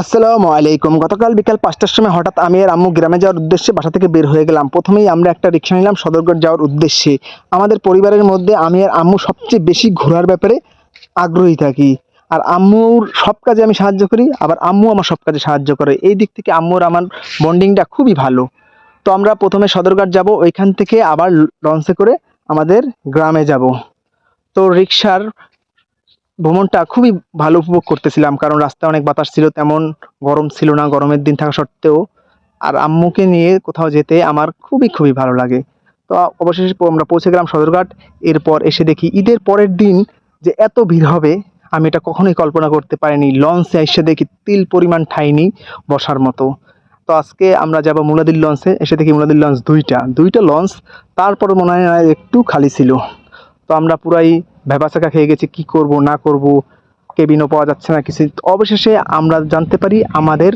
আসসালামু আলাইকুম। গতকাল বিকাল পাঁচটার সময় হঠাৎ আমি আর আম্মু গ্রামে যাওয়ার উদ্দেশ্যে বাসা থেকে বের হয়ে গেলাম। প্রথমেই আমরা একটা রিক্সা নিলাম সদরঘাট যাওয়ার উদ্দেশ্যে। আমাদের পরিবারের মধ্যে আমি আর আম্মু সবচেয়ে বেশি ঘোরার ব্যাপারে আগ্রহী থাকি। আর আম্মুর সব কাজে আমি সাহায্য করি, আবার আম্মু আমার সব কাজে সাহায্য করে। এই দিক থেকে আম্মুর আমার বন্ডিংটা খুবই ভালো। তো আমরা প্রথমে সদরঘাট যাব, ওইখান থেকে আবার লঞ্চে করে আমাদের গ্রামে যাব। তো রিক্সার ভ্রমণটা খুবই ভালো উপভোগ করতেছিলাম, কারণ রাস্তায় অনেক বাতাস ছিল, তেমন গরম ছিল না, গরমের দিন থাকা সত্ত্বেও। আর আম্মুকে নিয়ে কোথাও যেতে আমার খুবই খুবই ভালো লাগে। তো অবশেষে আমরা পৌঁছে গেলাম সদরঘাট, এরপর এসে দেখি ঈদের পরের দিন যে এত ভিড় হবে, আমি এটা কখনোই কল্পনা করতে পারিনি। লঞ্চে এসে দেখি তিল পরিমাণ ঠাইনি বসার মতো। তো আজকে আমরা যাব মুলাদির লঞ্চে, এসে দেখি মুলাদির লঞ্চ দুইটা। দুইটা লঞ্চ, তারপরে মনে হয় একটু খালি ছিল। তো আমরা পুরাই ভেবাচাকা খেয়ে গেছি, কি করব, না করব কেবিনও পাওয়া যাচ্ছে না কিছু। অবশেষে আমরা জানতে পারি আমাদের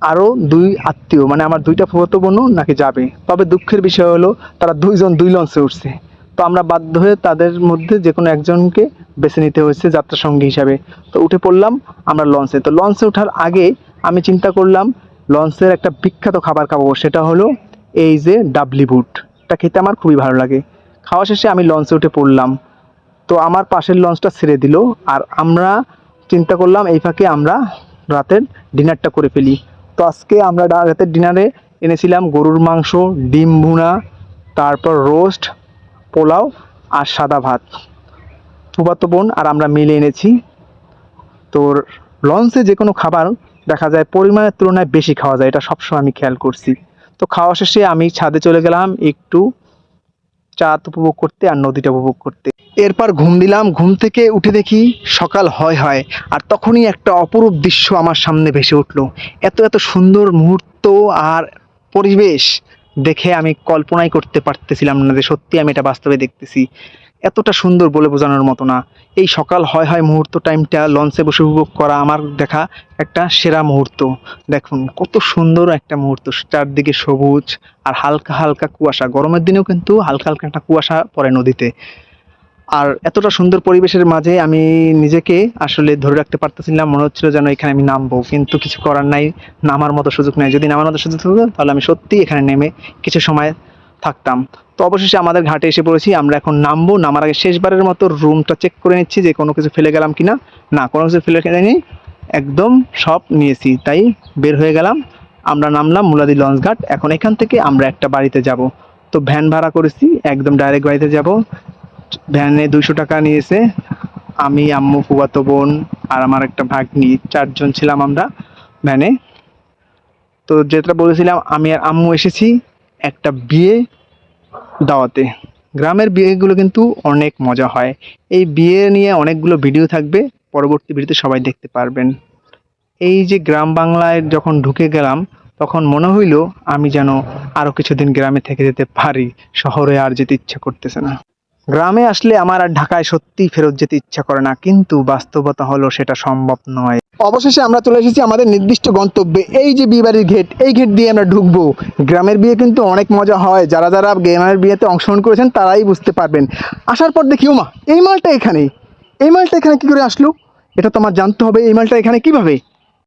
আরও দুই আত্মীয় মানে আমার দুইটা ফুফাতো বোনও নাকি যাবে। তবে দুঃখের বিষয় হলো, তারা দুইজন দুই লঞ্চে উঠছে। তো আমরা বাধ্য হয়ে তাদের মধ্যে যে কোনো একজনকে বেছে নিতে হয়েছে যাত্রা সঙ্গী হিসাবে। তো উঠে পড়লাম আমরা লঞ্চে। তো লঞ্চে ওঠার আগে আমি চিন্তা করলাম, লঞ্চের একটা বিখ্যাত খাবার খাব, সেটা হলো এই যে ডাবলি বুট। এটা খেতে আমার খুবই ভালো লাগে। খাওয়া শেষে আমি লঞ্চে উঠে পড়লাম। তো আমার পাশের লঞ্চটা ছেড়ে দিল আর আমরা চিন্তা করলাম এই ফাঁকে আমরা রাতের ডিনারটা করে ফেলি। তো আজকে আমরা রাতের ডিনারে এনেছিলাম গরুর মাংস, ডিম ভুনা, তারপর রোস্ট, পোলাও আর সাদা ভাত। ফুফাতো বোন আর আমরা মিলে এনেছি। তো লঞ্চে যে কোনো খাবার দেখা যায় পরিমাণের তুলনায় বেশি খাওয়া যায়, এটা সবসময় আমি খেয়াল করছি। তো খাওয়া শেষে আমি ছাদে চলে গেলাম একটু চাঁদ উপভোগ করতে আর নদীটা উপভোগ করতে। এরপর ঘুম দিলাম, ঘুম থেকে উঠে দেখি সকাল হয় হয়, আর তখনই একটা অপরূপ দৃশ্য আমার সামনে ভেসে উঠল। এত এত সুন্দর মুহূর্ত আর পরিবেশ দেখে আমি কল্পনাই করতে পারতেছিলাম না যে সত্যি আমি এটা বাস্তবে দেখতেছি। এতটা সুন্দর বলে বোঝানোর মতো না। এই সকাল হয় হয় মুহূর্ত টাইমটা লঞ্চে বসে উপভোগ করা আমার দেখা একটা সেরা মুহূর্ত। দেখুন, কত সুন্দর একটা মুহূর্ত। চারদিকে সবুজ আর হালকা হালকা কুয়াশা। গরমের দিনেও কিন্তু হালকা হালকা একটা কুয়াশা পড়ে নদীতে। আর এতটা সুন্দর পরিবেশের মাঝে আমি নিজেকে আসলে ধরে রাখতে পারতেছিলাম, মনে হচ্ছিল যেন এখানে আমি নামবো, কিন্তু কিছু করার নাই, নামার মতো সুযোগ নাই। যদি নামার মতো সুযোগ থাকতো, তাহলে আমি সত্যি এখানে নেমে কিছু সময় থাকতাম। তো অবশেষে আমাদের ঘাটে এসে পড়েছি, আমরা এখন নামবো, নামার আগে শেষবারের মতো রুমটা চেক করে নিচ্ছি যে কোনো কিছু ফেলে গেলাম কিনা। না, কোনো কিছু ফেলে গেলেনি একদম সব নিয়েছি, তাই বের হয়ে গেলাম। আমরা নামলাম মুলাদি লঞ্চ ঘাট, এখন এখান থেকে আমরা একটা বাড়িতে যাব। তো ভ্যান ভাড়া করেছি, একদম ডাইরেক্ট বাড়িতে যাব। ভ্যানে দুশো টাকা নিয়েছে। আমি, আম্মু ফুয়াতো বোন আর আমার একটা ভাগ্নি, চারজন ছিলাম আমরা ভ্যানে। তো যেটা বলেছিলাম, আমি আর আম্মু এসেছি একটা বিয়ে দাওয়াতে। গ্রামের বিয়েগুলো কিন্তু অনেক মজা হয়। এই বিয়ে নিয়ে অনেকগুলো ভিডিও থাকবে, পরবর্তী ভিডিওতে সবাই দেখতে পারবেন। এই যে গ্রাম বাংলায় যখন ঢুকে গেলাম, তখন মনে হইল আমি যেন আরও কিছুদিন গ্রামে থেকে যেতে পারি, শহরে আর যেতে ইচ্ছা করতেছে না। গ্রামে আসলে আমার আর ঢাকায় সত্যিই ফেরত যেতে ইচ্ছা করে না, কিন্তু বাস্তবতা হলো সেটা সম্ভব নয়। অবশেষে আমরা চলে এসেছি আমাদের নির্দিষ্ট গন্তব্যে, এই যে বিয়ে বাড়ির গেট এই গেট দিয়ে আমরা ঢুকবো। গ্রামের বিয়ে কিন্তু অনেক মজা হয়, যারা যারা গ্রামের বিয়েতে অংশগ্রহণ করেছেন তারাই বুঝতে পারবেন। আসার পর দেখি, ওমা, এই মালটা এখানে এই মালটা এখানে কি করে আসলো? এটা তো আমার জানতে হবে, এই মালটা এখানে কীভাবে?